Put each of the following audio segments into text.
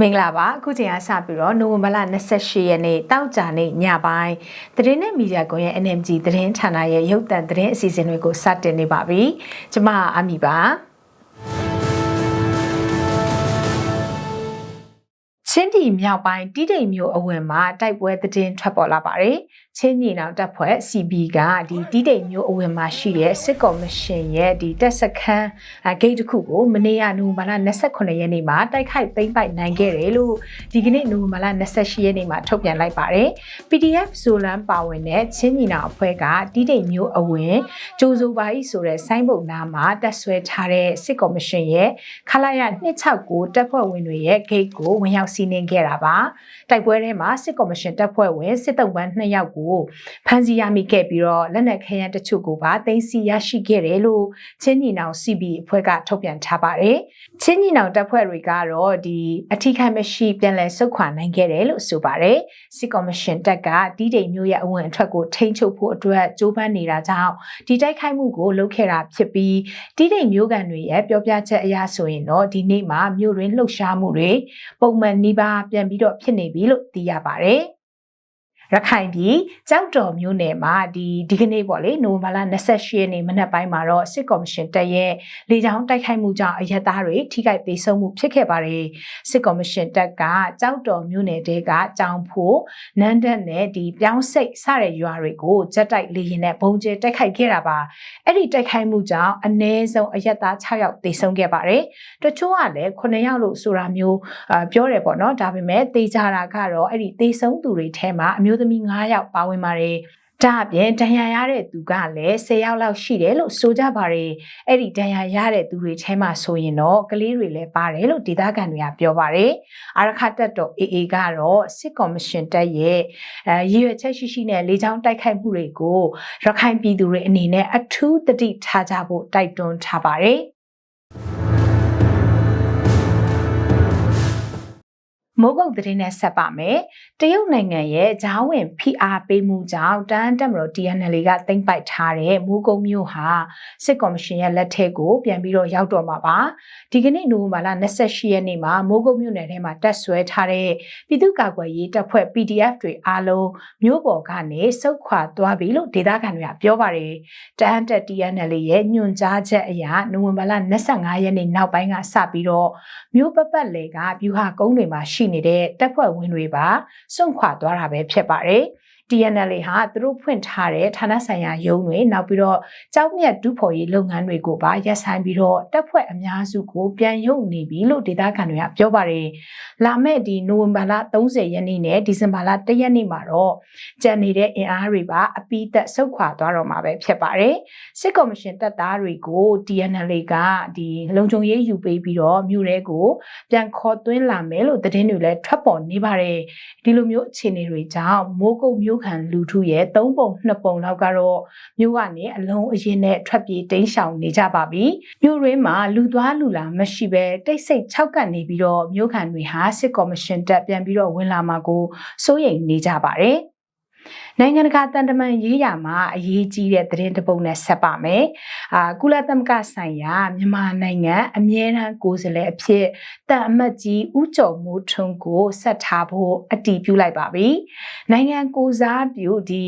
မင်္ဂလာပါအခုချိန်ကစပြီးတော့နိုဝင်ဘာလ28ရက်နေ့တောက်ကြနေ့ညပိုင်းသတင်းနဲ့မီဒီယာကွန်ရဲ့ NMG သတင်းဌာနရဲ့ရုပ်သံသတင်းအစီအစဉ်တွေကိုစတင်နေပါပြီကျမအမီပါချင်းပြည်မြောက်ပိုင်းတိတိမ်မြို့အဝင်မှာတိုက်ပွဲသတင်းထွက်ပေါ်လာပါတယ်။ ချင်းညီနောင်တပ်ဖွဲ့ CB ကဒီတိတိမ်မြို့အဝင်မှာရှိတဲ့စစ်ကော်မရှင်ရဲ့ဒီတပ်စခန်းဂိတ်တစ်ခုကိုမနေ့ကနိုဝင်ဘာလ28ရက်နေ့မှာတိုက်ခိုက်သိမ်းပိုက်နိုင်ခဲ့တယ်လို့ဒီကနေ့နိုဝင်ဘာလ28ရက်နေ့မှာထုတ်ပြန်လိုက်ပါတယ်။ PDF ဇိုလန်ပါဝင်တဲ့ချင်းညီနောင်အဖွဲ့ကတိတိမ်မြို့အဝင်ကျိုးစိုးပါဤဆိုတဲ့ဆိုင်းဘုတ်နားမှာတပ်ဆွဲထားတဲ့စစ်ကော်မရှင်ရဲ့ခလာရ269တပ်ဖွဲ့ဝင်တွေရဲ့ဂိတ်ကိုဝင်ရောက်စီးနင်းခဲ့တာပါတိုက်ပွဲထဲမှာစစ်ကော်မရှင်တပ်ဖွဲ့ဝင်စစ်တုံးပန်း2ယောက်ကိုဖမ်းဆီးရမိခဲ့ပြီးတော့လက်နက်ခဲယမ်းတချို့ကိုပါသိမ်းဆည်းရရှိခဲ့တယ်လို့ချင်းညီနောင် CB အဖွဲ့ကထုတ်ပြန်ထားပါတယ်ချင်းညီနောင်တပ်ဖွဲ့တွေကတော့ဒီအထီးခံမရှိပြန်လည်ဆုတ်ခွာနိုင်ခဲ့တယ်လို့ဆိုပါတယ်စစ်ကော်မရှင်တပ်ကတီးတိမ်မျိုးရဲ့အဝင်အထွက်ကိုထိန်းချုပ်ဖို့အတွက်ကြိုးပမ်းနေတာကြောင့်ဒီတိုက်ခိုက်မှုကိုလုပ်ခဲ့တာဖြစ်ပြီးတီးတိမ်မျိုးကန်တွေရဲ့ပြောပြချက်အရဆိုရင်တော့ဒီနေ့မှာမြို့ရင်းလှုပ်ရှားမှုတွေပုံမှန်နှီးပါပြန်ပြီးတော့ဖြစ်နေပြီလို့သိရပါတယ် ရခိုင်ပြည်ကြောက်တော်မြို့နယ်မှာဒီဒီကနေ့ပေါ့လေနိုဝင်ဘာလ28ရက်နေ့မနက်ပိုင်းမှာတော့စစ်ကော်မရှင်တပ်ရဲ့လေကြောင်းတိုက်ခိုက်မှုကြောင့်အရက်သားတွေထိခိုက်ဒေဆုံးမှုဖြစ်ခဲ့ပါတယ်စစ်ကော်မရှင်တပ်ကကြောက်တော်မြို့နယ်တဲကကြောင်ဖို့နန်းတက်နဲ့ဒီပြောင်းစိတ်စတဲ့ရွာတွေကိုဂျက်တိုက်လေရင်နဲ့ဘုံကျဲတိုက်ခိုက်ခဲ့တာပါအဲ့ဒီတိုက်ခိုက်မှုကြောင့်အနည်းဆုံးအရက်သား6ယောက်ဒေဆုံးခဲ့ပါတယ်တချို့ကလည်း9ယောက်လို့ဆိုတာမျိုးပြောတယ်ပေါ့နော်ဒါပေမဲ့တေချာတာကတော့အဲ့ဒီဒေဆုံးသူတွေထဲမှာအမျိုးသမီး9ယောက်ပါဝင်ပါတယ်ဒါအပြင်ဒဏ်ရာရတဲ့သူကလည်း10ယောက်လောက်ရှိတယ်လို့ဆိုကြပါတယ်အဲ့ဒီဒဏ်ရာရတဲ့သူတွေထဲမှာဆိုရင်တော့ကလေးတွေလည်းပါတယ်လို့ဒေသခံတွေကပြောပါတယ်အာရခတက်တော် AA ကတော့စစ်ကော်မရှင်တပ်ရဲ့အဲရည်ရွယ်ချက်ရှိရှိနဲ့လေကြောင်းတိုက်ခိုက်မှုတွေကိုရခိုင်ပြည်သူတွေအနေနဲ့အထူးတတိထားကြဖို့တိုက်တွန်းထားပါတယ် မိုးကုတ်သတင်းနဲ့ဆက်ပါမယ်။တရုတ်နိုင်ငံရဲ့ဂျားဝင်ဖိအားပေးမှုကြောင့်တန်းတက်မတော် TNL ကတင်ပိုက်ထားတဲ့မိုးကုတ်မြို့ဟာစစ်ကော်မရှင်ရဲ့လက်ထက်ကိုပြန်ပြီးတော့ရောက်တော့မှာပါ။ဒီကနေ့နိုဝင်ဘာလ28ရက်နေ့မှာမိုးကုတ်မြို့နယ်ထဲမှာတက်ဆွဲထားတဲ့ပြည်သူ့ကာကွယ်ရေးတပ်ဖွဲ့ PDF တွေအားလုံးမြို့ပေါ်ကနေစုခွာသွားပြီလို့ဒေသခံတွေကပြောပါတယ်။တန်းတက် TNL ရဲ့ညွှန်ကြားချက်အရနိုဝင်ဘာလ25ရက်နေ့နောက်ပိုင်းကစပြီးတော့မြို့ပတ်ပတ်လေကဗျူဟာကုန်းတွေမှာရှိနေတဲ့တပ်ဖွဲ့ဝင်တွေပါစွန့်ခွာသွားတာပဲဖြစ်ပါတယ်။ TNL ဟာသူတို့ဖွင့်ထားတဲ့ဌာနဆိုင်ရာရုံးတွေနောက်ပြီးတော့ကြောက်မြတ်ဒုဖော်ရေးလုပ်ငန်းတွေကိုပါရပ်ဆိုင်းပြီးတော့တပ်ဖွဲ့အများစုကိုပြန်ရုပ်နေပြီလို့ဒေသခံတွေကပြောပါတယ်။လာမယ့်ဒီနိုဝင်ဘာလ30ရက်နေ့နဲ့ဒီဇင်ဘာလ1ရက်နေ့မှာတော့ကြံနေတဲ့အင်အားတွေပါအပိသက်ဆုတ်ခွာသွားတော့မှာပဲဖြစ်ပါတယ်။စစ်ကော်မရှင်တပ်သားတွေကို TNL ကဒီလုံခြုံရေးယူပေးပြီးတော့မြို့ရဲကိုပြန်ခေါ်သွင်းလာမယ်လို့သတင်းတွေလည်းထွက်ပေါ်နေပါတယ်။ဒီလိုမျိုးအခြေအနေတွေကြောင့်မိုးကုတ်မြို့ခံလူထုရဲ့၃ပုံ၂ပုံလောက်ကတော့မြို့ကနေအလုံးအရင်နဲ့ထွက်ပြေးတိမ်းရှောင်နေကြပါပြီမြို့ရင်းမှာလူသွားလူလာမရှိဘဲတိတ်ဆိတ်ခြောက်ကပ်နေပြီးတော့မြို့ခံတွေဟာစစ်ကော်မရှင်တပ်ပြန်ပြီးတော့ဝင်လာမှာကိုစိုးရိမ်နေကြပါတယ် နိုင်ငံတကာတန်တမန်ရေးရာမှာအရေးကြီးတဲ့သတင်းတပုတ်နဲ့ဆက်ပါမယ်။အာကုလသမဂ္ဂဆိုင်ရာမြန်မာနိုင်ငံအမြဲတမ်းကိုယ်စားလှယ်အဖြစ်တန်အမတ်ကြီးဦးကျော်မိုးထွန်းကိုဆက်ထားဖို့အတည်ပြုလိုက်ပါပြီ။နိုင်ငံကိုစားပြုဒီ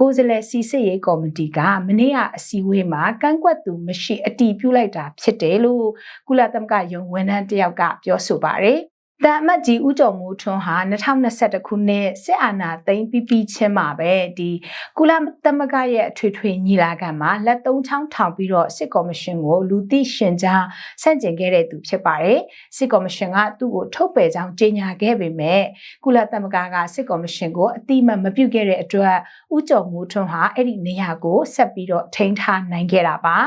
ကိုယ်စားလှယ်စီစစ်ရေးကော်မတီကမနေ့ကအစည်းအဝေးမှာကန့်ကွက်သူမရှိအတည်ပြုလိုက်တာဖြစ်တယ်လို့ကုလသမဂ္ဂယုံဝန်ထမ်းတယောက်ကပြောဆိုပါတယ်။ တန်အမတ်ကြီးဦးကျော်မိုးထွန်းဟာ2021ခုနှစ်စစ်အာဏာသိမ်းပြီးပြီးချင်းမှာပဲဒီကုလသမဂ္ဂရဲ့အထွေထွေညီလာခံမှာလက်သုံးချောင်းထောင်ပြီးတော့စစ်ကော်မရှင်ကိုလူသိရှင်ကြားဆန့်ကျင်ခဲ့တဲ့သူဖြစ်ပါတယ်စစ်ကော်မရှင်ကသူ့ကိုထုတ်ပယ်ကြောင်းကြေညာခဲ့ပေမဲ့ကုလသမဂ္ဂကစစ်ကော်မရှင်ကိုအတိမတ်မပြုတ်ခဲ့တဲ့အတွက်ဦးကျော်မိုးထွန်းဟာအဲ့ဒီနေရာကိုဆက်ပြီးတော့ထိန်းထားနိုင်ခဲ့တာပါ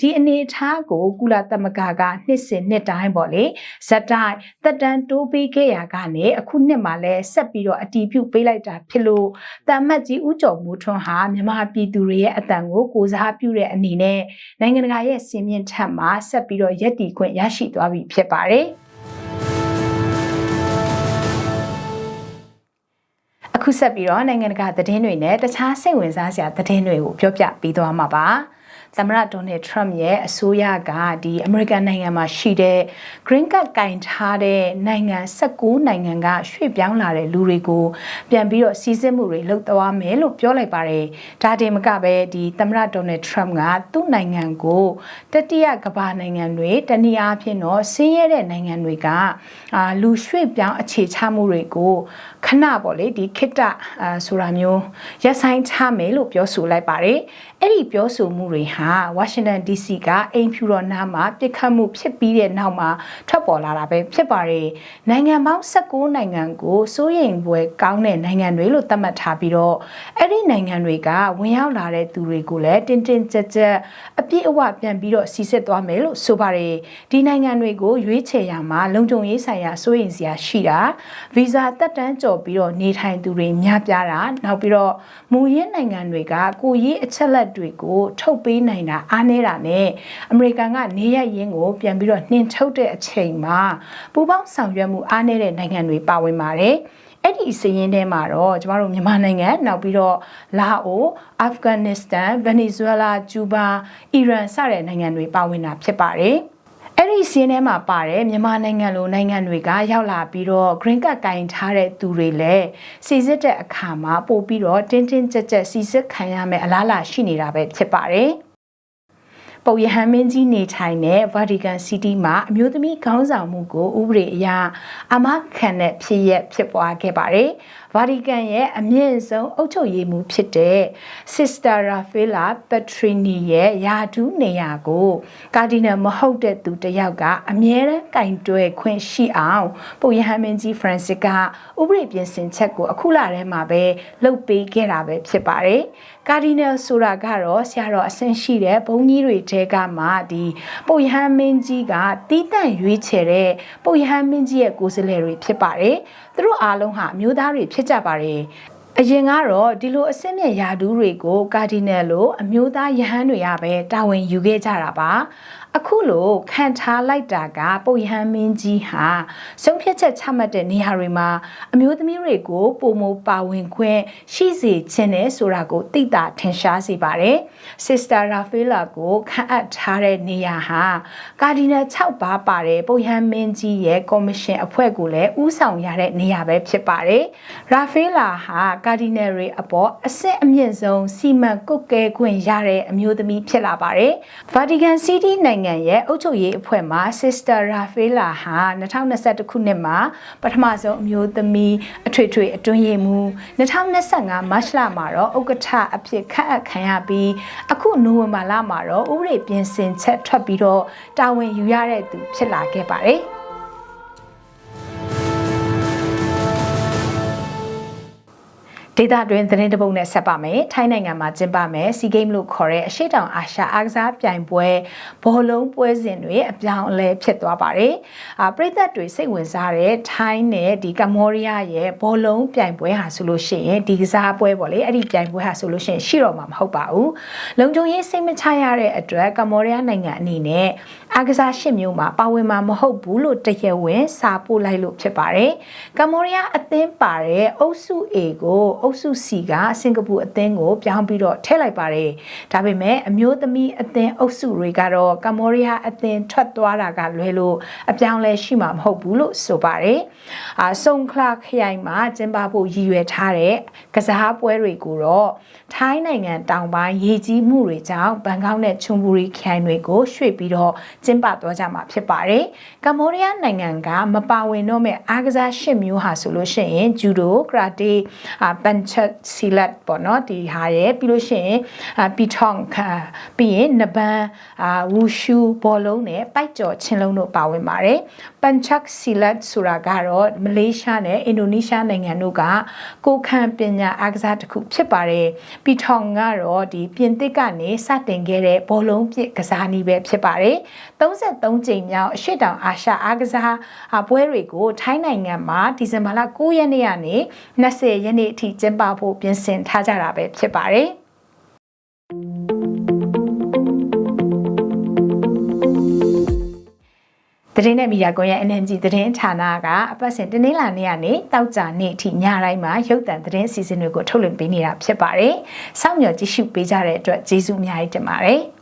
ဒီအနေအထားကိုကုလသမဂ္ဂကနှစ်စဉ်နှစ်တိုင်းပေါ့လေဇက်တိုင်းတက်တန်းတိုးပေးခဲ့ရကနေအခုနှစ်မှာလဲဆက်ပြီးတော့အတီးပြုတ်ပေးလိုက်တာဖြစ်လို့တမတ်ကြီးဦးကျော်မိုးထွန်းဟာမြန်မာပြည်သူတွေရဲ့အတန်ကိုကိုစားပြုတဲ့အနေနဲ့နိုင်ငံတကာရဲ့စင်မြင့်ထက်မှာဆက်ပြီးတော့ယက်တီခွင့်ရရှိသွားပြီဖြစ်ပါတယ်။အခုဆက်ပြီးတော့နိုင်ငံတကာသတင်းတွေနဲ့တခြားစိတ်ဝင်စားစရာသတင်းတွေကိုပြောပြပေးသွားမှာပါ။ သမ္မတဒေါ်နယ်ထရမ့်ရဲ့အစိုးရကဒီအမေရိကန်နိုင်ငံမှာရှိတဲ့ green card ကင်ထားတဲ့နိုင်ငံ16နိုင်ငံကရွှေ့ပြောင်းလာတဲ့လူတွေကိုပြန်ပြီးတော့စီစစ်မှုတွေလုပ်သွားမယ်လို့ပြောလိုက်ပါတယ်။ဒါတင်မကပဲဒီသမ္မတဒေါ်နယ်ထရမ့်ကသူ့နိုင်ငံကိုတတိယကမ္ဘာနိုင်ငံတွေတနည်းအားဖြင့်တော့ဆင်းရဲတဲ့နိုင်ငံတွေကအာလူရွှေ့ပြောင်းအခြေချမှုတွေကိုခဏပေါ့လေဒီခိတ္တအာဆိုတာမျိုးရက်ဆိုင်ချမယ်လို့ပြောဆိုလိုက်ပါတယ်အဲ့ဒီပြောဆိုမှုတွေဟာဝါရှင်တန် DC ကအိမ်ဖြူတော်နားမှာပြစ်ခတ်မှုဖြစ်ပြီးတဲ့နောက်မှာထွက်ပေါ်လာတာပဲဖြစ်ပါတယ်နိုင်ငံပေါင်း16နိုင်ငံကိုစိုးရိမ်ပွဲကောင်းတဲ့နိုင်ငံတွေလို့သတ်မှတ်ထားပြီးတော့အဲ့ဒီနိုင်ငံတွေကဝင်ရောက်လာတဲ့သူတွေကိုလည်းတင်းတင်းကြပ်ကြပ်အပြည့်အဝပြန်ပြီးတော့စီစစ်သွားမယ်လို့ဆိုပါတယ်ဒီနိုင်ငံတွေကိုရွေးချယ်ရမှာလုံခြုံရေးဆိုင်ရာစိုးရိမ်စရာရှိတာဗီဇာတက်တန်းကျော်ပြီးတော့နေထိုင်သူတွေများပြားတာနောက်ပြီးတော့မူရင်းနိုင်ငံတွေကကိုရေးအချက်လက်တွေကိုထုတ်ပေးနိုင်တာအားနည်းတာနဲ့အမေရိကန်ကနေရရင်းကိုပြန်ပြီးတော့နှင်ထုတ်တဲ့အချိန်မှာပူပေါင်းဆောင်ရွက်မှုအားနည်းတဲ့နိုင်ငံတွေပါဝင်ပါတယ်အဲ့ဒီစည်ရင်းထဲမှာတော့ကျမတို့မြန်မာနိုင်ငံနောက်ပြီးတော့လာအိုအာဖဂန်နစ္စတန်ဗင်နီဇွဲလားကျူးဘာအီရန်စတဲ့နိုင်ငံတွေပါဝင်တာဖြစ်ပါတယ်အဲ့ဒီစီးထဲမှာပါတယ်မြန်မာနိုင်ငံလိုနိုင်ငံတွေကရောက်လာပြီးတော့ green card ကင်ထားတဲ့သူတွေလည်းစီစစ်တဲ့အခါမှာပို့ပြီးတော့တင်းတင်းကြပ်ကြပ်စီစစ်ခံရမယ်အလားအလာရှိနေတာပဲဖြစ်ပါတယ်။ ပုပ်ယဟန်မင်းကြီးနေထိုင်တဲ့ Vatican City မှာအမျိုးသမီးခေါင်းဆောင်မှုကိုဥပဒေအရအမခံတဲ့ဖြစ်ရက်ဖြစ်ပွားခဲ့ပါတယ်။ Vatican ရဲ့အမြင့်ဆုံးအုပ်ချုပ်ရေးမှူးဖြစ်တဲ့ Sister Raffaella Petrini ရဲ့ယာဒူးနေရာကိုကာဒီနယ်မဟုတ်တဲ့သူတယောက်ကအမြဲတမ်းကင်တွယ်ခွင့်ရှိအောင်ပုပ်ယဟန်မင်းကြီး Francis ကဥပဒေပြင်ဆင်ချက်ကိုအခုလထဲမှာပဲလုပ်ပေးခဲ့တာပဲဖြစ်ပါတယ်။ ကာဒီနယ်ဆိုတာကတော့ဆရာတော်အဆင့်ရှိတဲ့ဘုန်းကြီးတွေတဲကမှဒီပုပ်ယဟန်မင်းကြီးကတီးတန့်ရွေးချယ်တဲ့ပုပ်ယဟန်မင်းကြီးရဲ့ကိုယ်စားလှယ်တွေဖြစ်ပါတယ်။သူတို့အားလုံးဟာအမျိုးသားတွေဖြစ်ကြပါတယ် အရင်ကတော့ဒီလိုအစစ်မြစ်ယာဒူးတွေကိုကာဒီနယ်လိုအမျိုးသားယဟန်တွေကပဲတာဝန်ယူခဲ့ကြတာပါအခုလိုခံထားလိုက်တာကပုတ်ရဟန်းမင်းကြီးဟာဆုံးဖြတ်ချက်ချမှတ်တဲ့နေရာတွေမှာအမျိုးသမီးတွေကိုပုံမပါဝင်ခွင့်ရှိစေခြင်းနဲ့ဆိုတာကိုသိတာထင်ရှားစေပါတယ်။ Sister Rafaela ကိုခန့်အပ်ထားတဲ့နေရာဟာကာဒီနယ်6ပါးပါတဲ့ပုတ်ရဟန်းမင်းကြီးရဲ့ကော်မရှင်အဖွဲ့ကိုလည်းဦးဆောင်ရတဲ့နေရာပဲဖြစ်ပါတယ်။ Rafaela ဟာကာဒီနယ်တွေအပေါ်အဆင့်အမြင့်ဆုံးစီမံကုတ်ကဲခွင့်ရတဲ့အမျိုးသမီးဖြစ်လာပါတယ်။ Vatican City နိုင်ငံနိုင်ငံရဲ့အုပ်ချုပ်ရေးအဖွဲ့မှ Sister Rafaela ဟာ2021ခုနှစ်မှာပထမဆုံးအမျိုးသမီးအထွေထွေအတွင်းရေးမှူး2025မတ်လမှာတော့ဥက္ကဋ္ဌအဖြစ်ခန့်အပ်ခံရပြီးအခုနိုဝင်ဘာလမှာတော့ဥပဒေပြင်ဆင်ချက်ထွက်ပြီးတော့တာဝန်ယူရတဲ့သူဖြစ်လာခဲ့ပါတယ်။ ဒေသတွင်းသတင်းတပုတ်နဲ့ဆက်ပါမယ်။ထိုင်းနိုင်ငံမှာကျင်းပမယ်စီဂိမ်းလို့ခေါ်တဲ့အရှိတောင်အာရှအားကစားပြိုင်ပွဲဘောလုံးပွဲစဉ်တွေအပြောင်းအလဲဖြစ်သွားပါတယ်။အာပြည်သက်တွေစိတ်ဝင်စားတဲ့ထိုင်းနဲ့ဒီကမ္ဘောဒီးယားရဲ့ဘောလုံးပြိုင်ပွဲဟာဆိုလို့ရှိရင်ဒီကစားပွဲပေါ့လေအဲ့ဒီပြိုင်ပွဲဟာဆိုလို့ရှိရင်ရှိတော့မှာမဟုတ်ပါဘူး။လုံခြုံရေးစိတ်မချရတဲ့အတွက်ကမ္ဘောဒီးယားနိုင်ငံအနေနဲ့အားကစားရှစ်မျိုးမှာပါဝင်မှာမဟုတ်ဘူးလို့တရဝင်းစာပို့လိုက်လို့ဖြစ်ပါတယ်။ကမ္ဘောဒီးယားအသင်းပါတဲ့အုပ်စု A ကိုအုပ်စု C ကစင်ကာပူအသင်းကိုပြောင်းပြီးတော့ထည့်လိုက်ပါတယ်။ဒါပေမဲ့အမျိုးသမီးအသင်းအုပ်စုတွေကတော့ကမ္ဘောဒီးယားအသင်းထွက်သွားတာကလွဲလို့အပြောင်းလဲရှိမှာမဟုတ်ဘူးလို့ဆိုပါတယ်။အာဆုံခလာခရိုင်မှာကျင်းပဖို့ရည်ရွယ်ထားတဲ့ကစားပွဲတွေကိုတော့ထိုင်းနိုင်ငံတောင်ပိုင်းရေကြီးမှုတွေကြောင့်ဘန်ကောက်နဲ့ချွန်ဘူရီခရိုင်တွေကိုရွှေ့ပြီးတော့ကျင်းပသွားကြမှာဖြစ်ပါတယ်။ကမ္ဘောဒီးယားနိုင်ငံကမပါဝင်တော့မဲ့အားကစားရှစ်မျိုးဟာဆိုလို့ရှိရင်ဂျူဒိုကရာတေအာပန်ချက်စီလတ်ပေါ့နော်ဒီဟာရဲ့ပြီးလို့ရှိရင်ပီထောင်ပြီးရင်နဘန်အာဝူရှူဘောလုံးနဲ့ပိုက်ကြော်ချင်းလုံးတို့ပါဝင်ပါတယ်ပန်ချက်စီလတ်ဆိုတာကတော့မလေးရှားနဲ့အင်ဒိုနီးရှားနိုင်ငံတို့ကကိုခံပညာအားကစားတစ်ခုဖြစ်ပါတယ်ပီထောင်ကတော့ဒီပြင်သစ်ကနေစတင်ခဲ့တဲ့ဘောလုံးပစ်ကစားနည်းပဲဖြစ်ပါတယ်33ကြိမ်မြောက်အရှိတောင်အာရှအားကစားပွဲတွေကိုထိုင်းနိုင်ငံမှာဒီဇင်ဘာလ9ရက်နေ့ကနေ20ရက်နေ့အထိကျင်းပဖို့ပြင်ဆင်ထားကြတာပဲဖြစ်ပါတယ်သတင်းနဲ့မီဒီယာကွန်ရဲ့ NMG သတင်းဌာနကအပတ်စဉ်တနင်္လာနေ့ကနေတောက်ကြနေ့အထိညတိုင်းမှာရုပ်သံသတင်းအစီအစဉ်တွေကိုထုတ်လွှင့်ပေးနေတာဖြစ်ပါတယ်။စောင့်မျှော်ကြည့်ရှုပေးကြတဲ့အတွက်ကျေးဇူးအများကြီးတင်ပါတယ်။